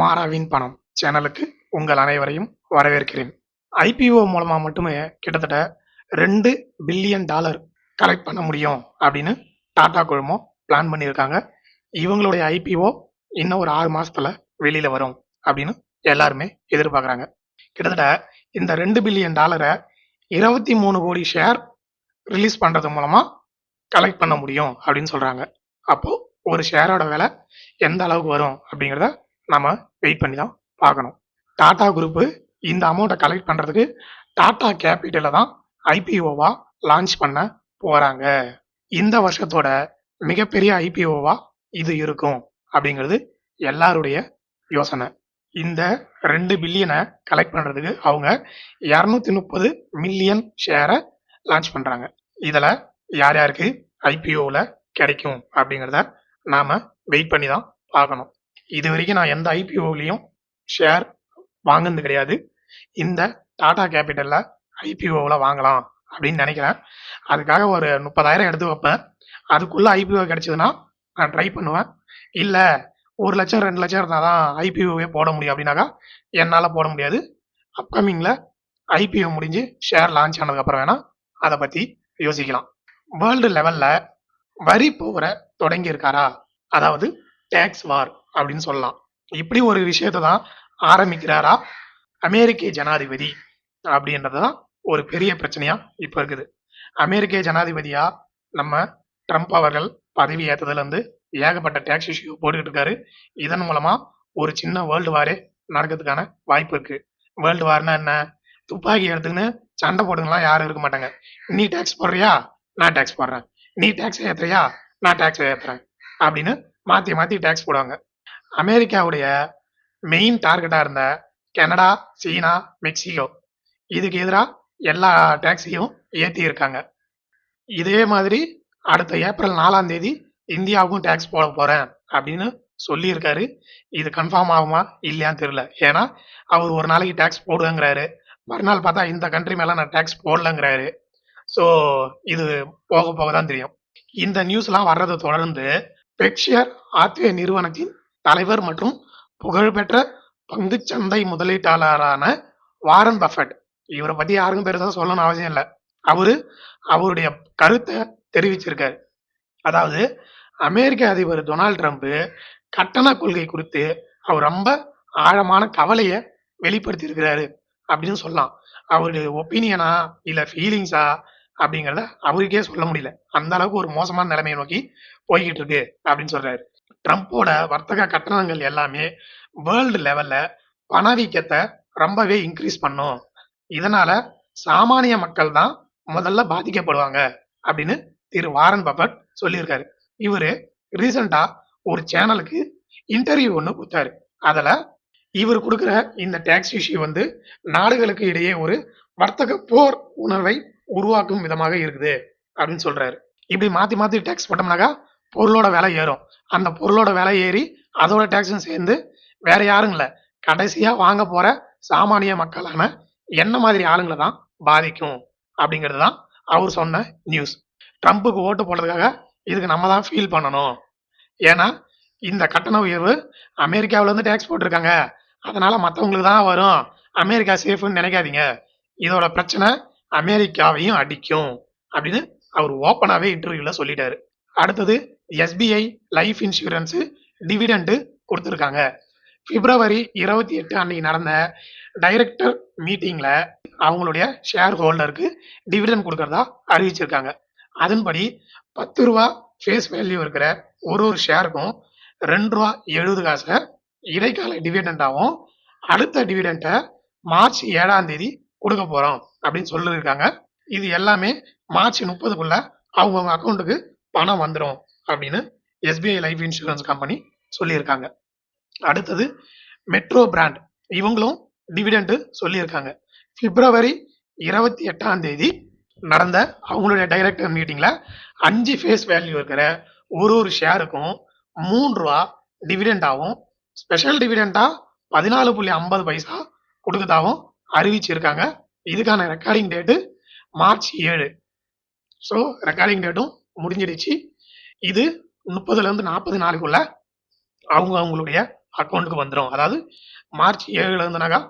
மாறாவின் பணம் சேனலுக்கு உங்கள் அனைவரையும் வரவேற்கிறேன். ஐபிஓ மூலமாக மட்டுமே கிட்டத்தட்ட ரெண்டு பில்லியன் டாலர் கலெக்ட் பண்ண முடியும் அப்படின்னு டாடா குழுமம் பிளான் பண்ணியிருக்காங்க. இவங்களுடைய ஐபிஓ இன்னும் ஒரு ஆறு மாதத்தில் வெளியில் வரும் அப்படின்னு எல்லாருமே எதிர்பார்க்குறாங்க. கிட்டத்தட்ட இந்த ரெண்டு பில்லியன் டாலரை இருபத்தி மூணு கோடி ஷேர் ரிலீஸ் பண்ணுறது மூலமாக கலெக்ட் பண்ண முடியும் அப்படின்னு சொல்கிறாங்க அப்போது ஒரு ஷேரோட விலை எந்த அளவுக்கு வரும் அப்படிங்கிறத நம்ம வெயிட் பண்ணி தான் பார்க்கணும். டாடா குரூப்பு இந்த அமௌண்ட்டை கலெக்ட் பண்ணுறதுக்கு டாடா கேபிட்டலில் தான் ஐபிஓவாக லான்ச் பண்ண போகிறாங்க இந்த வருஷத்தோட மிகப்பெரிய ஐபிஓவாக இது இருக்கும் அப்படிங்கிறது எல்லாருடைய யோசனை. இந்த ரெண்டு பில்லியனை கலெக்ட் பண்ணுறதுக்கு அவங்க இரநூத்தி முப்பது மில்லியன் ஷேரை லான்ச் பண்ணுறாங்க இதில் யார் யாருக்கு ஐபிஓவில் கிடைக்கும் அப்படிங்கிறத நாம் வெயிட் பண்ணி தான் பார்க்கணும். இது வரைக்கும் நான் எந்த ஐபிஓலையும் ஷேர் வாங்கினது கிடையாது. இந்த டாடா கேபிட்டலில் ஐபிஓவில் வாங்கலாம் அப்படின்னு நினைக்கிறேன். அதுக்காக ஒரு முப்பதாயிரம் எடுத்து வைப்பேன். அதுக்குள்ளே ஐபிஓ கிடைச்சதுன்னா நான் ட்ரை பண்ணுவேன். இல்லை ஒரு லட்சம் ரெண்டு லட்சம் இருந்தால் தான் ஐபிஓவே போட முடியும் அப்படின்னாக்கா என்னால் போட முடியாது. அப்கமிங்கில் ஐபிஓ முடிஞ்சு ஷேர் லான்ச் ஆனதுக்கப்புறம் வேணால் அதை பற்றி யோசிக்கலாம். வேர்ல்டு லெவலில் வரி போகிற தொடங்கியிருக்காரா? அதாவது டேக்ஸ் வார் அப்படின்னு சொல்லலாம். இப்படி ஒரு விஷயத்தை தான் ஆரம்பிக்கிறாரா? அமெரிக்க ஜனாதிபதி அப்படின்றது தான் ஒரு பெரிய பிரச்சனையா இப்போ இருக்குது. அமெரிக்க ஜனாதிபதியா நம்ம ட்ரம்ப் அவர்கள் பதவி ஏற்றதுலேருந்து ஏகப்பட்ட டேக்ஸ் இஷ்யூ போட்டுக்கிட்டு இருக்காரு. இதன் மூலமா ஒரு சின்ன வேர்ல்டு வாரே நடக்கிறதுக்கான வாய்ப்பு இருக்கு. வேர்ல்டு வார்னா என்ன? துப்பாக்கி எடுத்துக்கின்னு சண்டை போடுங்கலாம் யாரும் இருக்க மாட்டாங்க. நீ டேக்ஸ் போடுறியா? நான் டேக்ஸ் போடுறேன். நீ டேக்ஸ் ஏத்துறியா? நான் டேக்ஸ் ஏற்றுறேன் அப்படின்னு மாற்றி மாற்றி டேக்ஸ் போடுவாங்க. அமெரிக்காவுடைய மெயின் டார்கெட்டாக இருந்த கனடா சீனா மெக்சிகோ. இதுக்கு எதிராக எல்லா டேக்ஸையும் ஏற்றி இருக்காங்க. இதே மாதிரி அடுத்த ஏப்ரல் நாலாம் தேதி இந்தியாவுக்கும் டேக்ஸ் போட போகிறேன் அப்படின்னு சொல்லியிருக்காரு. இது கன்ஃபார்ம் ஆகுமா இல்லையான்னு தெரியல. ஏன்னா அவர் ஒரு நாளைக்கு டேக்ஸ் போடுவேங்கிறாரு மறுநாள் பார்த்தா இந்த கண்ட்ரி மேலே நான் டேக்ஸ் போடலங்கிறாரு. ஸோ இது போக போக தான் தெரியும். இந்த நியூஸ்லாம் வர்றதை தொடர்ந்து பெக்ஷியர் ஆத்வே நிறுவனத்தின் தலைவர் மற்றும் புகழ்பெற்ற பங்குச்சந்தை முதலீட்டாளரான வாரன் பஃபட். இவரை பத்தி யாருக்கும் பெருசா சொல்லணும்னு அவசியம் இல்லை. அவரு அவருடைய கருத்தை தெரிவிச்சிருக்காரு. அதாவது அமெரிக்க அதிபர் டொனால்ட் ட்ரம்ப் கட்டண கொள்கை குறித்து அவர் ரொம்ப ஆழமான கவலையை வெளிப்படுத்தி இருக்கிறாரு அப்படின்னு சொல்லலாம். அவருடைய ஒப்பீனியனா இல்ல ஃபீலிங்ஸா அப்படிங்கிறத அவருக்கே சொல்ல முடியல. அந்த அளவுக்கு ஒரு மோசமான நிலைமையை நோக்கி போய்கிட்டு இருக்கு அப்படின்னு சொல்றாரு. ட்ரம்ப்போட வர்த்தக கட்டணங்கள் எல்லாமே வேர்ல்டு லெவல்ல பணவீக்கத்தை ரொம்பவே இன்க்ரீஸ் பண்ணும். இதனால சாமானிய மக்கள் தான் முதல்ல பாதிக்கப்படுவாங்க அப்படின்னு திரு வாரன் பபட் சொல்லியிருக்காரு. இவரு ரீசெண்டா ஒரு சேனலுக்கு இன்டர்வியூ ஒன்று கொடுத்தாரு. அதுல இவர் கொடுக்குற இந்த டேக்ஸ் இஷ்யூ வந்து நாடுகளுக்கு இடையே ஒரு வர்த்தக போர் உணர்வை உருவாக்கும் விதமாக இருக்குது அப்படின்னு சொல்றாரு. இப்படி மாற்றி மாற்றி டேக்ஸ் போட்டோம்னாக்கா பொருளோட விலை ஏறும். அந்த பொருளோட விலை ஏறி அதோட டேக்ஸும் சேர்ந்து வேற யாரும் இல்லை. கடைசியாக வாங்க போகிற சாமானிய மக்களான என்ன மாதிரி ஆளுங்களை தான் பாதிக்கும் அப்படிங்கிறது தான் அவர் சொன்ன நியூஸ் ட்ரம்ப்புக்கு ஓட்டு போடுறதுக்காக இதுக்கு நம்ம தான் ஃபீல் பண்ணணும். ஏன்னா இந்த கட்டண உயர்வு அமெரிக்காவிலேருந்து டேக்ஸ் போட்டிருக்காங்க. அதனால் மற்றவங்களுக்கு தான் வரும். அமெரிக்கா சேஃப்னு நினைக்காதீங்க. இதோட பிரச்சனை அமெரிக்காவையும் அடிக்கும் அப்படின்னு அவர் ஓப்பனாகவே இன்டர்வியூவில் சொல்லிட்டாரு. அடுத்தது எஸ்பிஐ லைஃப் இன்சூரன்ஸு டிவிடெண்டு கொடுத்துருக்காங்க. பிப்ரவரி இருபத்தி எட்டு அன்னைக்கு நடந்த டைரக்டர் மீட்டிங்கில் அவங்களுடைய ஷேர் ஹோல்டருக்கு டிவிடெண்ட் கொடுக்கறதா அறிவிச்சிருக்காங்க. அதன்படி பத்து ரூபா ஃபேஸ் வேல்யூ இருக்கிற ஒரு ஒரு ஷேருக்கும் ரெண்டு ரூபா எழுபது காசை இடைக்கால டிவிடெண்டாகவும் அடுத்த டிவிடெண்ட்டை மார்ச் ஏழாம் தேதி கொடுக்க போகிறோம் அப்படின்னு சொல்லியிருக்காங்க. இது எல்லாமே மார்ச் முப்பதுக்குள்ள அவங்கவுங்க அக்கௌண்ட்டுக்கு பணம் வந்துடும் அப்படின்னு எஸ்பிஐ லைஃப் இன்சூரன்ஸ் கம்பெனி சொல்லியிருக்காங்க. அடுத்தது மெட்ரோ பிராண்ட் இவங்களும் டிவிடெண்ட் சொல்லியிருக்காங்க. பிப்ரவரி இருபத்தி எட்டாம் தேதி நடந்த அவங்களுடைய டைரக்டர் மீட்டிங்கில் அஞ்சு ஃபேஸ் வேல்யூ இருக்கிற ஒரு ஒரு ஷேருக்கும் மூன்று ரூபா டிவிடெண்டாகவும் ஸ்பெஷல் டிவிடெண்டாக பதினாலு புள்ளி ஐம்பது பைசா கொடுக்கறதாகவும் அறிவிச்சிருக்காங்க. இதுக்கான ரெக்கார்டிங் டேட்டு மார்ச் ஏழு. ஸோ ரெக்கார்டிங் டேட்டும் முடிஞ்சிடுச்சு. இது முப்பதுல இருந்து நாற்பது நாளுக்குள்ள அவங்க அவங்களுடைய அக்கௌண்ட்டுக்கு வந்துடும் அதாவது மார்ச் ஏழுலேருந்துனாக்கா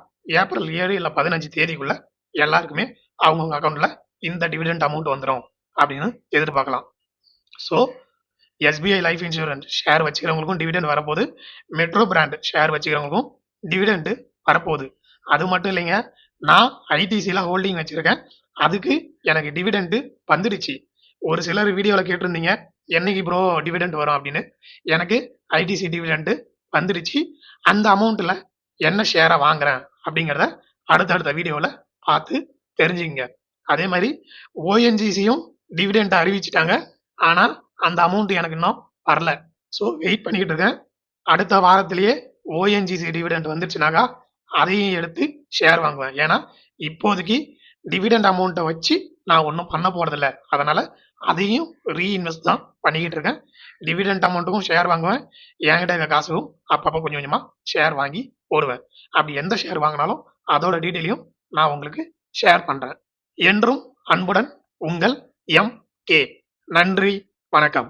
ஏப்ரல் ஏழு இல்லை பதினஞ்சு தேதிக்குள்ள எல்லாருக்குமே அவங்கவுங்க அக்கௌண்ட்ல இந்த டிவிடெண்ட் அமௌண்ட் வந்துடும் அப்படின்னு எதிர்பார்க்கலாம். So SBI life insurance share வச்சுக்கிறவங்களுக்கும் dividend வரப்போகுது. மெட்ரோ பிராண்ட் ஷேர் வச்சுக்கிறவங்களுக்கும் டிவிடெண்ட் வரப்போகுது. அது மட்டும் இல்லைங்க நான் ஐடிசியில் ஹோல்டிங் வச்சுருக்கேன். அதுக்கு எனக்கு டிவிடெண்ட் வந்துடுச்சு. ஒரு சிலர் வீடியோவில் கேட்டிருந்தீங்க என்னைக்கு ப்ரோ டிவிடெண்ட் வரும் அப்படின்னு? எனக்கு ஐடிசி டிவிடெண்ட் வந்துடுச்சு. அந்த அமௌண்ட்டில் என்ன ஷேரை வாங்குறேன் அப்படிங்கிறத அடுத்தடுத்த வீடியோவில் பார்த்து தெரிஞ்சுங்க அதே மாதிரி ஓஎன்ஜிசியும் டிவிடெண்ட் அறிவிச்சிட்டாங்க. ஆனால் அந்த அமௌண்ட் எனக்கு இன்னும் வரல. ஸோ வெயிட் பண்ணிக்கிட்டு இருக்கேன். அடுத்த வாரத்திலேயே ஓஎன்ஜிசி டிவிடெண்ட் வந்துருச்சுனாக்கா அதையும் எடுத்து ஷேர் வாங்குவேன். ஏன்னா இப்போதைக்கு டிவிடெண்ட் அமௌண்ட்டை வச்சு நான் ஒன்றும் பண்ண போகிறதில்ல அதனால் அதையும் ரீஇன்வெஸ்ட் தான் பண்ணிக்கிட்டு இருக்கேன். டிவிடெண்ட் அமௌண்ட்டுக்கும் ஷேர் வாங்குவேன். என்கிட்ட இருக்க காசுக்கும் அப்பப்போ கொஞ்சம் கொஞ்சமாக ஷேர் வாங்கி போடுவேன். அப்படி எந்த ஷேர் வாங்கினாலும் அதோட டீட்டெயிலையும் நான் உங்களுக்கு ஷேர் பண்ணுறேன் என்றும் அன்புடன் உங்கள் எம் கே நன்றி. வணக்கம்.